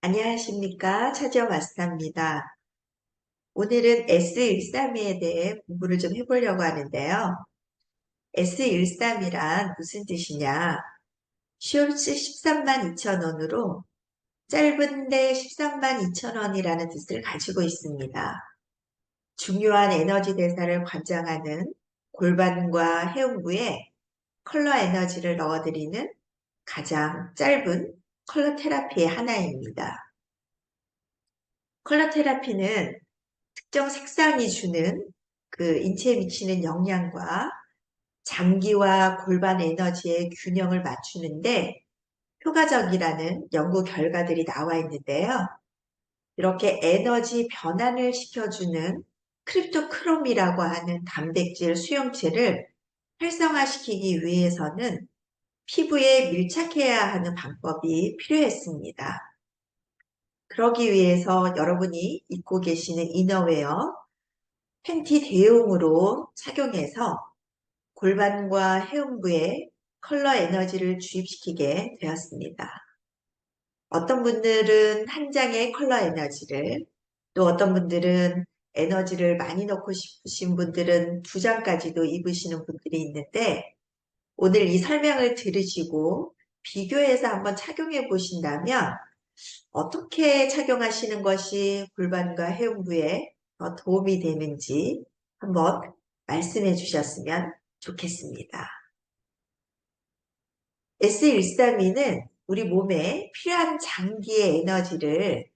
안녕하십니까. 마스터입니다. 오늘은 S132에 대해 공부를 좀 해보려고 하는데요. S132란 무슨 뜻이냐? 숄츠 13만 2천 원으로 짧은데 13만 2천 원이라는 뜻을 가지고 있습니다. 중요한 에너지 대사를 관장하는 골반과 해운부에 컬러 에너지를 넣어드리는 가장 짧은 컬러 테라피의 하나입니다. 컬러 테라피는 특정 색상이 주는 그 인체에 미치는 영향과 장기와 골반 에너지의 균형을 맞추는데 효과적이라는 연구 결과들이 나와 있는데요. 이렇게 에너지 변환을 시켜주는 크립토크롬이라고 하는 단백질 수용체를 활성화시키기 위해서는 피부에 밀착해야 하는 방법이 필요했습니다. 그러기 위해서 여러분이 입고 계시는 이너웨어, 팬티 대용으로 착용해서 골반과 해음부에 컬러 에너지를 주입시키게 되었습니다. 어떤 분들은 한 장의 컬러 에너지를, 또 어떤 분들은 에너지를 많이 넣고 싶으신 분들은 두 장까지도 입으시는 분들이 있는데, 오늘 이 설명을 들으시고 비교해서 한번 착용해 보신다면 어떻게 착용하시는 것이 골반과 해음부에 더 도움이 되는지 한번 말씀해 주셨으면 좋겠습니다. S132는 우리 몸에 필요한 장기의 에너지를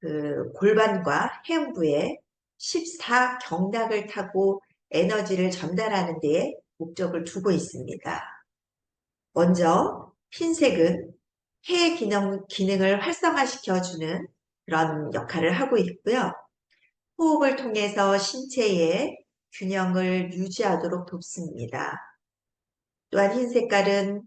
그 골반과 해음부에 14경락을 타고 에너지를 전달하는 데 목적을 두고 있습니다. 먼저 흰색은 해 기능, 기능을 활성화시켜주는 그런 역할을 하고 있고요. 호흡을 통해서 신체의 균형을 유지하도록 돕습니다. 또한 흰 색깔은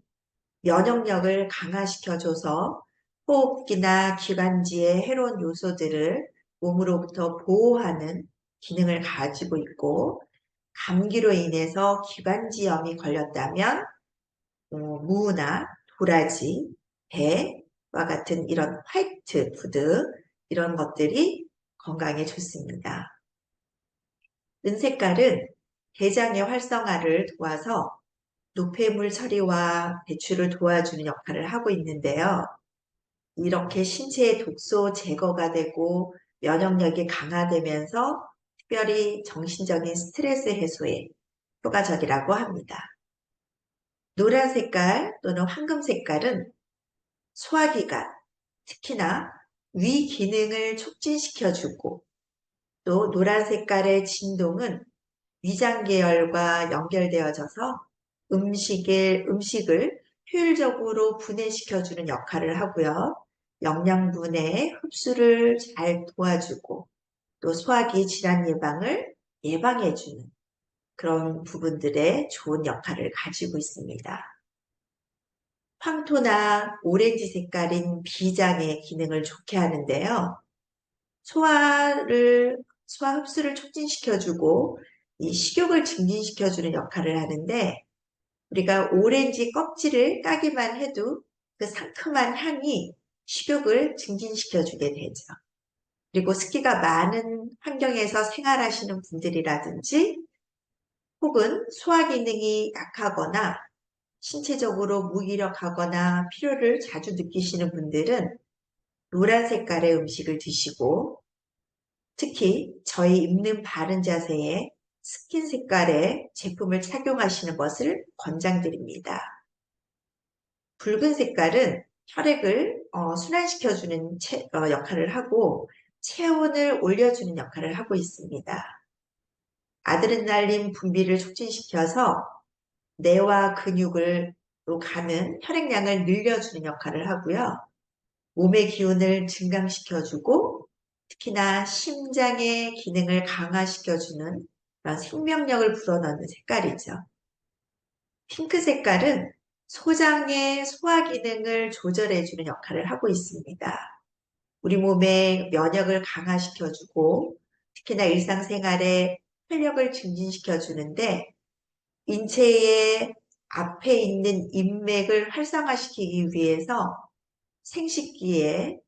면역력을 강화시켜줘서 호흡기나 기관지의 해로운 요소들을 몸으로부터 보호하는 기능을 가지고 있고 감기로 인해서 기관지염이 걸렸다면 어, 무나 도라지, 배와 같은 이런 화이트 푸드 이런 것들이 건강에 좋습니다. 은색깔은 대장의 활성화를 도와서 노폐물 처리와 배출을 도와주는 역할을 하고 있는데요. 이렇게 신체의 독소 제거가 되고 면역력이 강화되면서 특별히 정신적인 스트레스 해소에 효과적이라고 합니다. 노란 색깔 또는 황금 색깔은 소화기관, 특히나 위 기능을 촉진시켜주고 또 노란 색깔의 진동은 위장 계열과 연결되어져서 음식을, 음식을 효율적으로 분해시켜주는 역할을 하고요. 영양분의 흡수를 잘 도와주고 또 소화기 질환 예방을 예방해주는 그런 부분들의 좋은 역할을 가지고 있습니다. 황토나 오렌지 색깔인 비장의 기능을 좋게 하는데요. 소화를, 소화 흡수를 촉진시켜주고 이 식욕을 증진시켜주는 역할을 하는데 우리가 오렌지 껍질을 까기만 해도 그 상큼한 향이 식욕을 증진시켜주게 되죠. 그리고 습기가 많은 환경에서 생활하시는 분들이라든지 혹은 소화 기능이 약하거나 신체적으로 무기력하거나 피로를 자주 느끼시는 분들은 노란 색깔의 음식을 드시고 특히 저희 입는 바른 자세에 스킨 색깔의 제품을 착용하시는 것을 권장드립니다. 붉은 색깔은 혈액을 어, 순환시켜주는 체, 어, 역할을 하고 체온을 올려주는 역할을 하고 있습니다. 아드레날린 분비를 촉진시켜서 뇌와 근육을 가는 혈액량을 늘려주는 역할을 하고요. 몸의 기운을 증강시켜주고 특히나 심장의 기능을 강화시켜주는 그런 생명력을 불어넣는 색깔이죠. 핑크 색깔은 소장의 소화 기능을 조절해주는 역할을 하고 있습니다. 우리 몸의 면역을 강화시켜주고 특히나 일상생활에 활력을 증진시켜주는데 인체의 앞에 있는 인맥을 활성화시키기 위해서 생식기에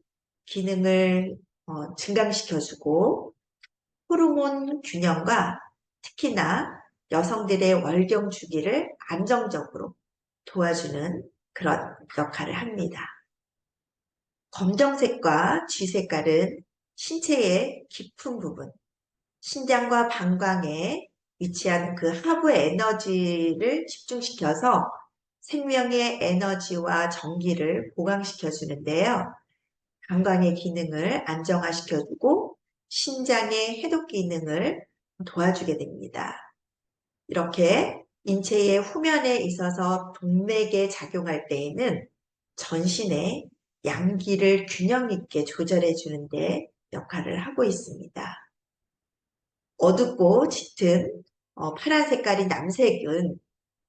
기능을 어, 증강시켜주고 호르몬 균형과 특히나 여성들의 월경 주기를 안정적으로 도와주는 그런 역할을 합니다. 검정색과 쥐색깔은 신체의 깊은 부분, 신장과 방광에 위치한 그 하부 에너지를 집중시켜서 생명의 에너지와 전기를 보강시켜 주는데요. 방광의 기능을 안정화시켜 주고 신장의 해독 기능을 도와주게 됩니다. 이렇게 인체의 후면에 있어서 동맥에 작용할 때에는 전신의 양기를 균형 있게 조절해 주는데 역할을 하고 있습니다. 어둡고 짙은 어, 파란 색깔인 남색은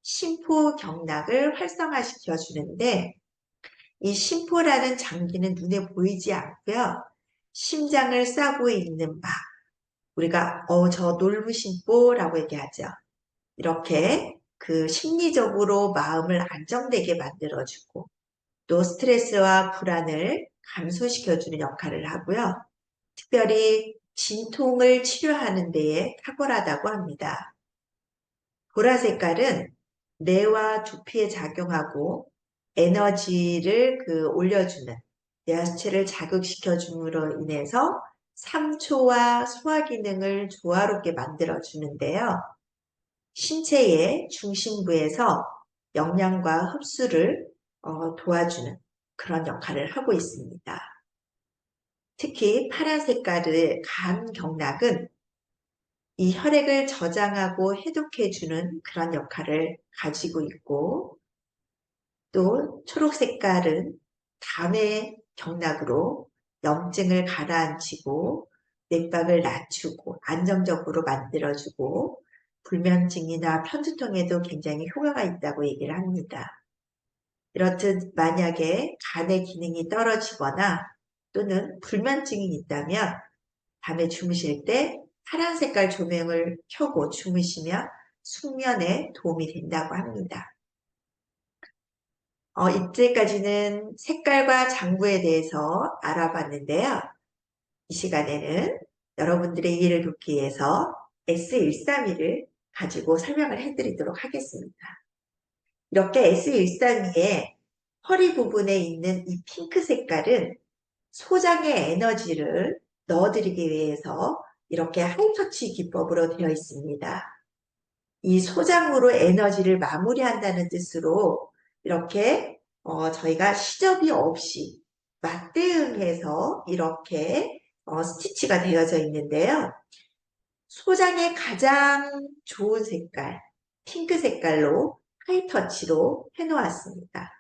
심포 경락을 활성화시켜 주는데 이 심포라는 장기는 눈에 보이지 않고요. 심장을 싸고 있는 막 우리가 어 저 놀부심보라고 얘기하죠. 이렇게 그 심리적으로 마음을 안정되게 만들어주고 또 스트레스와 불안을 감소시켜주는 역할을 하고요. 특별히 진통을 치료하는 데에 탁월하다고 합니다. 보라 색깔은 뇌와 두피에 작용하고 에너지를 그 올려주는 뇌하수체를 자극시켜 줌으로 인해서 삼초와 소화 기능을 조화롭게 만들어 주는데요. 신체의 중심부에서 영양과 흡수를 어, 도와주는 그런 역할을 하고 있습니다. 특히 파란 색깔의 간 경락은 이 혈액을 저장하고 해독해주는 그런 역할을 가지고 있고 또 초록 색깔은 담의 경락으로 염증을 가라앉히고 맥박을 낮추고 안정적으로 만들어주고 불면증이나 편두통에도 굉장히 효과가 있다고 얘기를 합니다. 이렇듯 만약에 간의 기능이 떨어지거나 또는 불면증이 있다면 밤에 주무실 때 파란 색깔 조명을 켜고 주무시면 숙면에 도움이 된다고 합니다. 어, 이때까지는 색깔과 장부에 대해서 알아봤는데요. 이 시간에는 여러분들의 이해를 돕기 위해서 S132를 가지고 설명을 해드리도록 하겠습니다. 이렇게 S132의 허리 부분에 있는 이 핑크 색깔은 소장의 에너지를 넣어드리기 위해서 이렇게 하이터치 기법으로 되어 있습니다. 이 소장으로 에너지를 마무리한다는 뜻으로 이렇게 어, 저희가 시접이 없이 맞대응해서 이렇게 어, 스티치가 되어져 있는데요. 소장의 가장 좋은 색깔, 핑크 색깔로 하이터치로 해놓았습니다.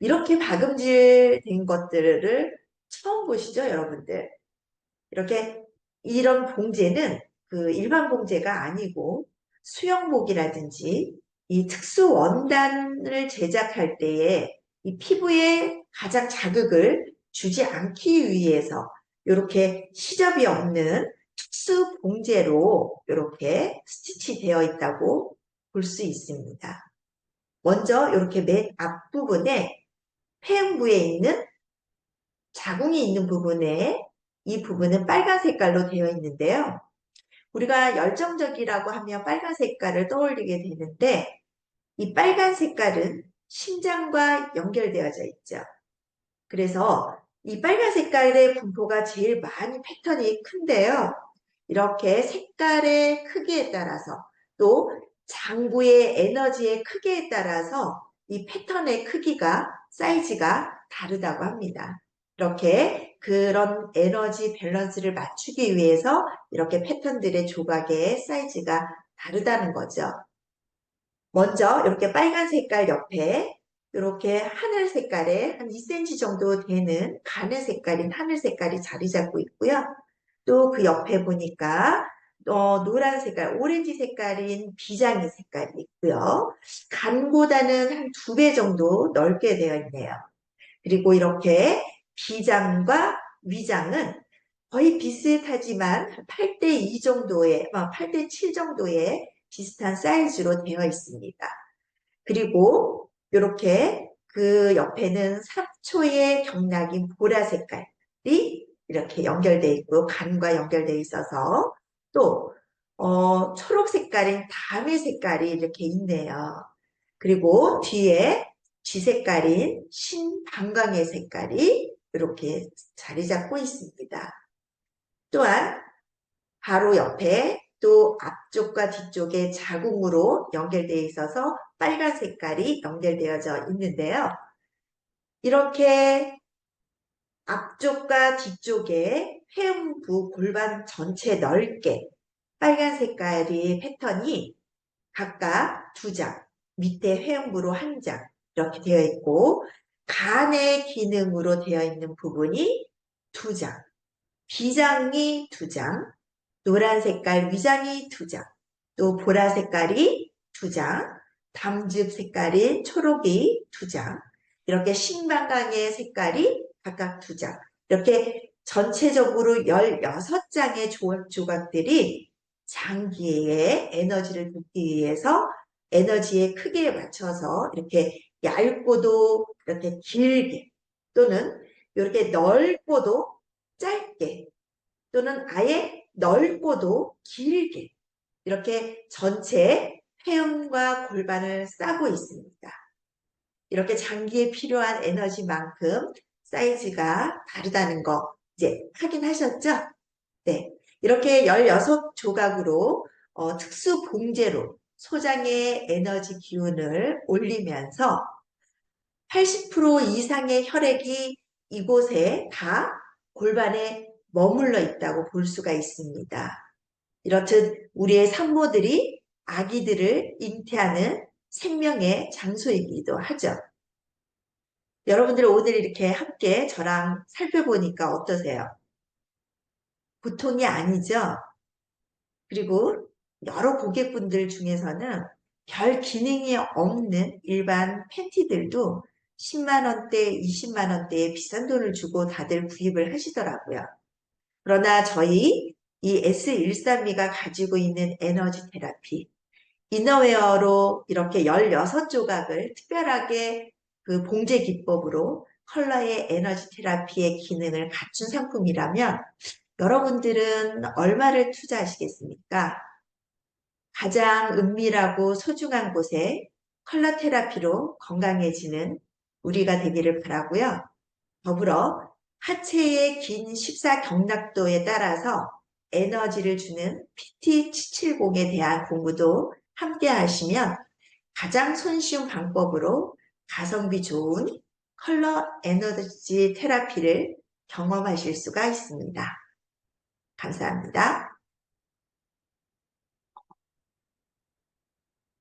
이렇게 박음질 된 것들을 처음 보시죠, 여러분들? 이렇게 이런 봉제는 그 일반 봉제가 아니고 수영복이라든지 이 특수 원단을 제작할 때에 이 피부에 가장 자극을 주지 않기 위해서 이렇게 시접이 없는 특수 봉제로 이렇게 스티치 되어 있다고 볼 수 있습니다. 먼저 이렇게 맨 앞부분에 폐음부에 있는 자궁이 있는 부분에 이 부분은 빨간 색깔로 되어 있는데요. 우리가 열정적이라고 하면 빨간 색깔을 떠올리게 되는데 이 빨간 색깔은 심장과 연결되어져 있죠. 그래서 이 빨간 색깔의 분포가 제일 많이 패턴이 큰데요. 이렇게 색깔의 크기에 따라서 또 장부의 에너지의 크기에 따라서 이 패턴의 크기가 사이즈가 다르다고 합니다. 이렇게 그런 에너지 밸런스를 맞추기 위해서 이렇게 패턴들의 조각의 사이즈가 다르다는 거죠. 먼저 이렇게 빨간 색깔 옆에 이렇게 하늘 색깔의 한 2cm 정도 되는 가늘 색깔인 하늘 색깔이 자리 잡고 있고요. 또 그 옆에 보니까 어, 노란 색깔, 오렌지 색깔인 비장의 색깔이 있고요. 간보다는 한 두 배 정도 넓게 되어 있네요. 그리고 이렇게 비장과 위장은 거의 비슷하지만 8대2 정도의, 8대7 어, 정도의 비슷한 사이즈로 되어 있습니다. 그리고 이렇게 그 옆에는 3초의 경락인 보라 색깔, 이렇게 연결되어 있고 간과 연결되어 있어서 또 어, 초록 색깔인 담의 색깔이 이렇게 있네요. 그리고 뒤에 쥐 색깔인 신방광의 색깔이 이렇게 자리 잡고 있습니다. 또한 바로 옆에 또 앞쪽과 뒤쪽에 자궁으로 연결되어 있어서 빨간 색깔이 연결되어져 있는데요. 이렇게 앞쪽과 뒤쪽에 회음부 골반 전체 넓게 빨간 색깔의 패턴이 각각 두 장, 밑에 회음부로 한 장 이렇게 되어 있고 간의 기능으로 되어 있는 부분이 두 장, 비장이 두 장, 노란 색깔 위장이 두 장, 또 보라 색깔이 두 장, 담즙 색깔인 초록이 두 장, 이렇게 신방광의 색깔이 각각 두 장, 이렇게 전체적으로 16장의 조각들이 장기의 에너지를 붓기 위해서 에너지의 크기에 맞춰서 이렇게 얇고도 이렇게 길게 또는 이렇게 넓고도 짧게 또는 아예 넓고도 길게 이렇게 전체 회음과 골반을 싸고 있습니다. 이렇게 장기에 필요한 에너지만큼 사이즈가 다르다는 거 이제 확인하셨죠? 네. 이렇게 16조각으로 어, 특수 봉제로 소장의 에너지 기운을 올리면서 80% 이상의 혈액이 이곳에 다 골반에 머물러 있다고 볼 수가 있습니다. 이렇듯 우리의 산모들이 아기들을 잉태하는 생명의 장소이기도 하죠. 여러분들 오늘 이렇게 함께 저랑 살펴보니까 어떠세요? 보통이 아니죠? 그리고 여러 고객분들 중에서는 별 기능이 없는 일반 팬티들도 10만원대, 20만원대의 비싼 돈을 주고 다들 구입을 하시더라고요. 그러나 저희 이 S132가 가지고 있는 에너지 테라피, 이너웨어로 이렇게 16조각을 특별하게 그 봉제 기법으로 컬러의 에너지 테라피의 기능을 갖춘 상품이라면 여러분들은 얼마를 투자하시겠습니까? 가장 은밀하고 소중한 곳에 컬러 테라피로 건강해지는 우리가 되기를 바라고요. 더불어 하체의 긴 식사 경락도에 따라서 에너지를 주는 PT770에 대한 공부도 함께 하시면 가장 손쉬운 방법으로 가성비 좋은 컬러 에너지 테라피를 경험하실 수가 있습니다. 감사합니다.